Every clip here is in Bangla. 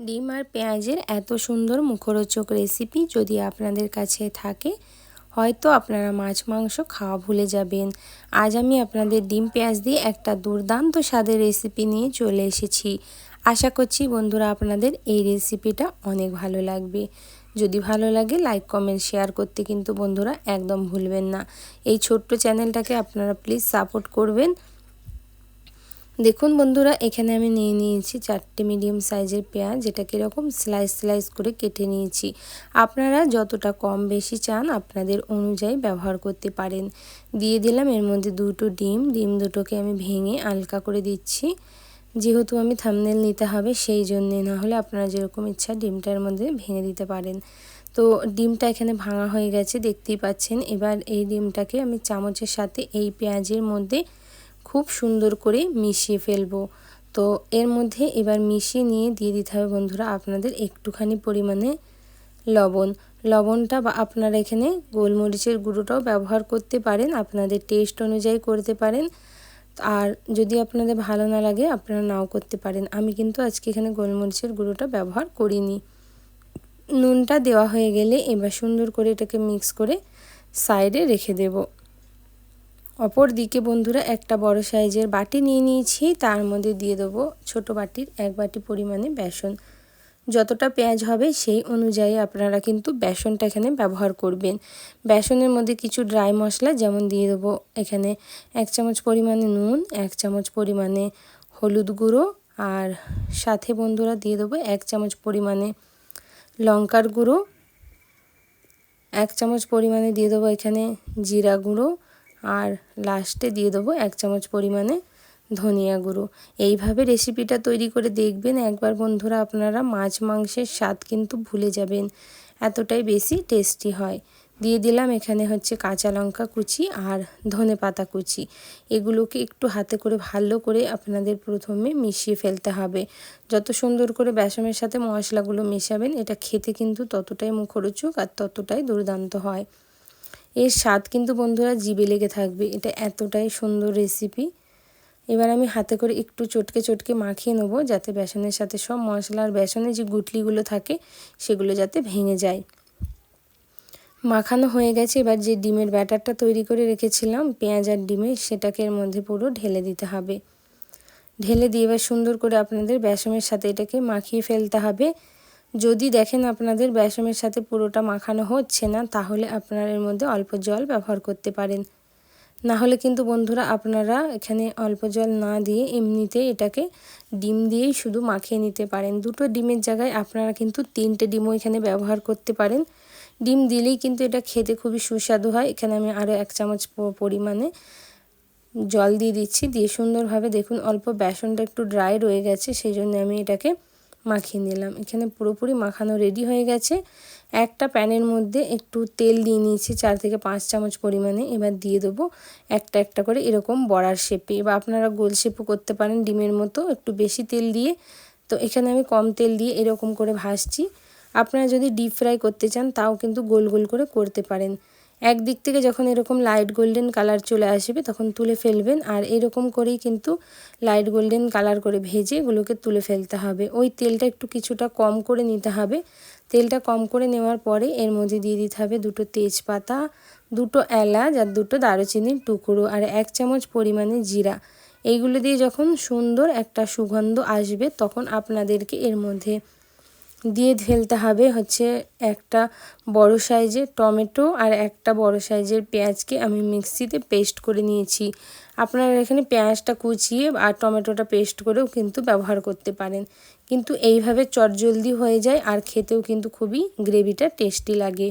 ডিম আর পেঁয়াজের এত সুন্দর মুখরোচক রেসিপি যদি আপনাদের কাছে থাকে, হয়তো আপনারা মাছ, মাংস খাওয়া ভুলে যাবেন। আজ আমি আপনাদের ডিম, পেঁয়াজ দিয়ে একটা দুর্দান্ত স্বাদের রেসিপি নিয়ে চলে এসেছি। আশা করছি বন্ধুরা আপনাদের এই রেসিপিটা অনেক ভালো লাগবে। যদি ভালো লাগে লাইক কমেন্ট শেয়ার করতে কিন্তু বন্ধুরা একদম ভুলবেন না। এই ছোট্ট চ্যানেলটাকে আপনারা প্লিজ সাপোর্ট করবেন। দেখুন বন্ধুরা, এখানে আমি নিয়ে নিয়েছি চারটে মিডিয়াম সাইজের পেঁয়াজ যেটা কীরকম স্লাইস স্লাইস করে কেটে নিয়েছি। আপনারা যতটা কম বেশি চান, আপনাদের অনুযায়ী ব্যবহার করতে পারেন। দিয়ে দিলাম এর মধ্যে দুটো ডিম ডিম দুটোকে আমি ভেঙে আলকা করে দিচ্ছি। যেহেতু আমি থামনেল নিতে হবে, সেই জন্যে না হলে আপনারা যেরকম ইচ্ছা ডিমটার মধ্যে ভেঙে দিতে পারেন। তো ডিমটা এখানে ভাঙা হয়ে গেছে, দেখতেই পাচ্ছেন। এবার এই ডিমটাকে আমি চামচের সাথে এই পেঁয়াজের মধ্যে খুব সুন্দর করে মিশিয়ে ফেলব। তো এর মধ্যে এবার মিশিয়ে নিয়ে দিয়ে দিতে হবে বন্ধুরা আপনাদের একটুখানি পরিমাণে লবণ। লবণটা বা আপনারা এখানে গোলমরিচের গুঁড়োটাও ব্যবহার করতে পারেন, আপনাদের টেস্ট অনুযায়ী করতে পারেন। আর যদি আপনাদের ভালো না লাগে, আপনারা নাও করতে পারেন। আমি কিন্তু আজকে এখানে গোলমরিচের গুঁড়োটা ব্যবহার করিনি। নুনটা দেওয়া হয়ে গেলে এবার সুন্দর করে এটাকে মিক্স করে সাইডে রেখে দেবো। অপর দিকে বন্ধুরা একটা বড় সাইজের বাটি নিয়ে নিয়েছি, তার মধ্যে দিয়ে দেবো ছোট বাটির এক বাটি পরিমাণে বেসন। যতটা পেঁয়াজ হবে সেই অনুযায়ী আপনারা কিন্তু বেসনটা এখানে ব্যবহার করবেন। বেসনের মধ্যে কিছু ড্রাই মশলা, যেমন দিয়ে দেবো এখানে এক চামচ পরিমাণে নুন, এক চামচ পরিমাণে হলুদ গুঁড়ো, আর সাথে বন্ধুরা দিয়ে দেবো এক চামচ পরিমাণে লঙ্কার গুঁড়ো, এক চামচ পরিমাণে দিয়ে দেবো এখানে জিরা গুঁড়ো আর লাস্টে দিয়ে দেবো এক চামচ পরিমাণে ধনিয়া গুঁড়ো। এইভাবে রেসিপিটা তৈরি করে দেখবেন, একবার বন্ধুরা আপনারা মাছ মাংসের স্বাদ কিন্তু ভুলে যাবেন, এতটাই বেশি টেস্টি হয়। দিয়ে দিলাম এখানে হচ্ছে কাঁচা লঙ্কা কুচি আর ধনে পাতা কুচি। এগুলোকে একটু হাতে করে ভালো করে আপনাদের প্রথমে মিশিয়ে ফেলতে হবে। যত সুন্দর করে বেসমের সাথে মশলাগুলো মেশাবেন, এটা খেতে কিন্তু ততটাই মুখরোচক আর ততটাই দুর্দান্ত হয়। এর স্বাদ কিন্তু বন্ধুরা জিবে লেগে থাকবে। এটা এতটাই সুন্দর রেসিপি এবার আমি হাতে করে একটু চটকে চটকে মাখিয়ে নেব, যাতে বেসনের সাথে সব মশলা আর বেসনের যে গুটলিগুলো থাকে, সেগুলো যাতে ভেঙে যায়। মাখানো হয়ে গেছে। এবার যে ডিমের ব্যাটারটা তৈরি করে রেখেছিলাম, পেঁয়াজ আর ডিমে, সেটাকে এর মধ্যে পুরো ঢেলে দিতে হবে। ঢেলে দিয়ে এবার সুন্দর করে আপনাদের বেসমের সাথে এটাকে মাখিয়ে ফেলতে হবে। যদি দেখেন আপনাদের বেসমের সাথে পুরোটা মাখানো হচ্ছে না, তাহলে আপনারা এর মধ্যে অল্প জল ব্যবহার করতে পারেন। না হলে কিন্তু বন্ধুরা আপনারা এখানে অল্প জল না দিয়ে এমনিতে এটাকে ডিম দিয়েই শুধু মাখিয়ে নিতে পারেন। দুটো ডিমের জায়গায় আপনারা কিন্তু তিনটে ডিমও এখানে ব্যবহার করতে পারেন। ডিম দিলেই কিন্তু এটা খেতে খুবই সুস্বাদু হয়। এখানে আমি আরও এক চামচ পরিমাণে জল দিয়ে দিচ্ছি। দিয়ে সুন্দরভাবে দেখুন, অল্প বেসনটা একটু ড্রাই রয়ে গেছে, সেই জন্য আমি এটাকে মাখিয়ে নিলাম। এখানে পুরোপুরি মাখানো রেডি হয়ে গেছে। একটা প্যানের মধ্যে একটু তেল দিয়ে নিয়েছি, চার থেকে পাঁচ চামচ পরিমাণে। এবার দিয়ে দেবো একটা একটা করে এরকম বড়ার শেপে। বা আপনারা গোল শেপও করতে পারেন ডিমের মতো, একটু বেশি তেল দিয়ে। তো এখানে আমি কম তেল দিয়ে এরকম করে ভাসছি আপনারা যদি ডিপ ফ্রাই করতে চান, তাও কিন্তু গোল গোল করে করতে পারেন। একদিক থেকে যখন এরকম লাইট গোল্ডেন কালার চলে আসবে, তখন তুলে ফেলবেন। আর এরকম করেই কিন্তু লাইট গোল্ডেন কালার করে ভেজে এগুলোকে তুলে ফেলতে হবে। ওই তেলটা একটু কিছুটা কম করে নিতে হবে। তেলটা কম করে নেওয়ার পরে এর মধ্যে দিয়ে দিতে হবে দুটো তেজপাতা, দুটো এলাচ আর দুটো দারুচিনির টুকরো আর এক চামচ পরিমাণে জিরা। এইগুলো দিয়ে যখন সুন্দর একটা সুগন্ধ আসবে, তখন আপনাদেরকে এর মধ্যে দিয়ে ফেলতে হবে হচ্ছে একটা বড় সাইজের টমেটো আর একটা বড় সাইজের পেঁয়াজকে আমি মিক্সিতে পেস্ট করে নিয়েছি। আপনারা এখানে পেঁয়াজটা কুচিয়ে আর টমেটোটা পেস্ট করেও কিন্তু ব্যবহার করতে পারেন। কিন্তু এইভাবে চটজলদি হয়ে যায় আর খেতেও কিন্তু খুবই গ্রেভিটা টেস্টি লাগে।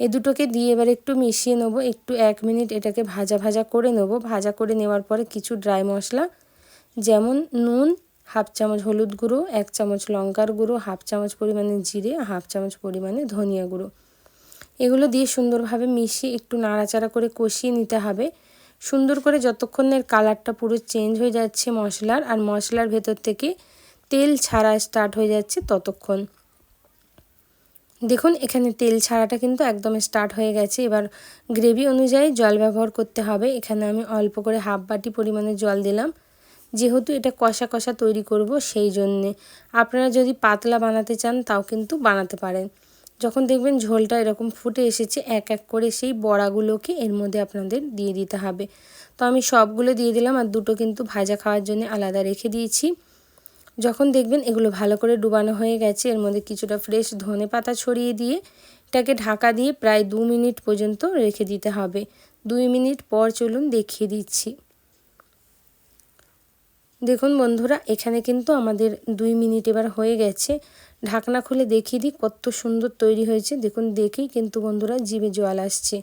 এ দুটোকে দিয়ে এবার একটু মিশিয়ে নেব, একটু এক মিনিট এটাকে ভাজা ভাজা করে নেব। ভাজা করে নেওয়ার পরে কিছু ড্রাই মশলা, যেমন নুন হাফ চামচ হলুদ গুঁড়ো, এক চামচ লঙ্কার গুঁড়ো, হাফ চামচ পরিমাণে জিরে, হাফ চামচ পরিমাণে ধনিয়া গুঁড়ো। এগুলো দিয়ে সুন্দরভাবে মিশিয়ে একটু নাড়াচাড়া করে কষিয়ে নিতে হবে। সুন্দর করে যতক্ষণের কালারটা পুরো চেঞ্জ হয়ে যাচ্ছে মশলার, আর মশলার ভেতর থেকে তেল ছাড়া স্টার্ট হয়ে যাচ্ছে ততক্ষণ। দেখুন, এখানে তেল ছাড়াটা কিন্তু একদম স্টার্ট হয়ে গেছে। এবার গ্রেভি অনুযায়ী জল ব্যবহার করতে হবে। এখানে আমি অল্প করে হাফ বাটি পরিমাণে জল দিলাম। যেহেতু এটা কষা কষা তৈরি করব সেই জন্যে। আপনারা যদি পাতলা বানাতে চান, তাও কিন্তু বানাতে পারেন। যখন দেখবেন ঝোলটা এরকম ফুটে এসেছে, এক এক করে সেই বড়াগুলোকে এর মধ্যে আপনাদের দিয়ে দিতে হবে। তো আমি সবগুলো দিয়ে দিলাম আর দুটো কিন্তু ভাজা খাওয়ার জন্য আলাদা রেখে দিয়েছি। যখন দেখবেন এগুলো ভালো করে ডুবানো হয়ে গেছে, এর মধ্যে কিছুটা ফ্রেশ ধনে পাতা ছড়িয়ে দিয়ে এটাকে ঢাকা দিয়ে প্রায় দু মিনিট পর্যন্ত রেখে দিতে হবে। দুই মিনিট পর চলুন দেখিয়ে দিচ্ছি। দেখুন বন্ধুরা, এখানে কিন্তু আমাদের দুই মিনিট এবার হয়ে গেছে। ঢাকনা খুলে দেখিয়ে দিই কত সুন্দর তৈরি হয়েছে। দেখুন, দেখেই কিন্তু বন্ধুরা জিভে জল আসছে।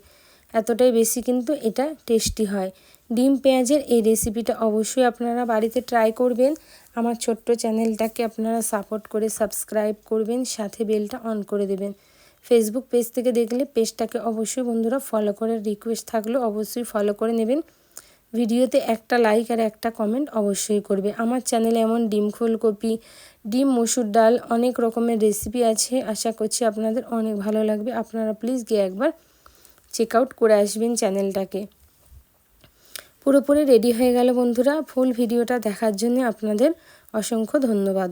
এতটাই বেশি কিন্তু এটা টেস্টি হয়। ডিম পেঁয়াজের এই রেসিপিটা অবশ্যই আপনারা বাড়িতে ট্রাই করবেন। আমার ছোট্ট চ্যানেলটাকে আপনারা সাপোর্ট করে সাবস্ক্রাইব করবেন, সাথে বেলটা অন করে দেবেন। ফেসবুক পেজ থেকে দেখলে পেজটাকে অবশ্যই বন্ধুরা ফলো করার রিকোয়েস্ট থাকলে অবশ্যই ফলো করে নেবেন। ভিডিওতে একটা লাইক আর একটা কমেন্ট অবশ্যই করবে। আমার চ্যানেলে এমন ডিম ফুলকপি, ডিম মসুর ডাল অনেক রকমের রেসিপি আছে। আশা করছি আপনাদের অনেক ভালো লাগবে। আপনারা প্লিজ গিয়ে একবার চেক আউট করে আসবেন চ্যানেলটাকে পুরোপুরি রেডি হয়ে গেল বন্ধুরা। ফুল ভিডিওটা দেখার জন্য আপনাদের অসংখ্য ধন্যবাদ।